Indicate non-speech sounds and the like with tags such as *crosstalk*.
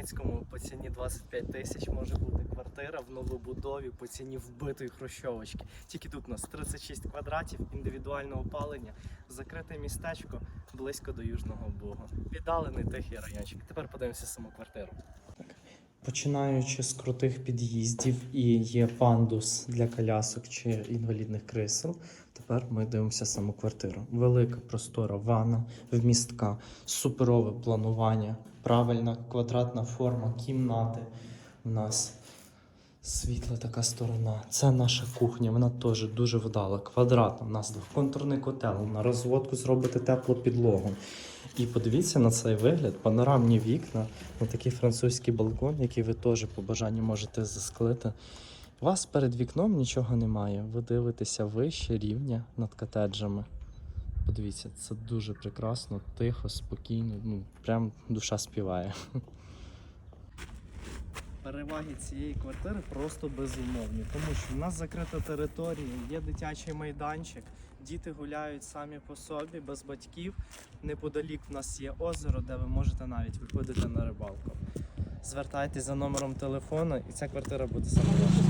Кропивницькому по ціні 25 тисяч може бути квартира в новобудові по ціні вбитої хрущовочки. Тільки тут у нас 36 квадратів, індивідуальне опалення, закрите містечко близько до Южного Бугу. Віддалений тихий райончик. Тепер подивимося саму квартиру. Починаючи з крутих під'їздів і є пандус для колясок чи інвалідних кресел, Тепер ми дивимося саму квартиру. Велика простора ванна, вмістка, суперове планування, правильна квадратна форма кімнати. У нас світла така сторона. Це наша кухня, вона теж дуже вдала. Квадратна. У нас двохконтурний котел. На розводку зробити теплу підлогу. І подивіться на цей вигляд, панорамні вікна, на такий французький балкон, який ви теж по бажанню можете засклити. У вас перед вікном нічого немає. Ви дивитеся вище рівня над котеджами. Подивіться, це дуже прекрасно, тихо, спокійно, ну прям душа співає. *laughs* Переваги цієї квартири просто безумовні, тому що в нас закрита територія, є дитячий майданчик, діти гуляють самі по собі, без батьків. Неподалік в нас є озеро, де ви можете навіть виходити на рибалку. Звертайтесь за номером телефону, і ця квартира буде саме ваша.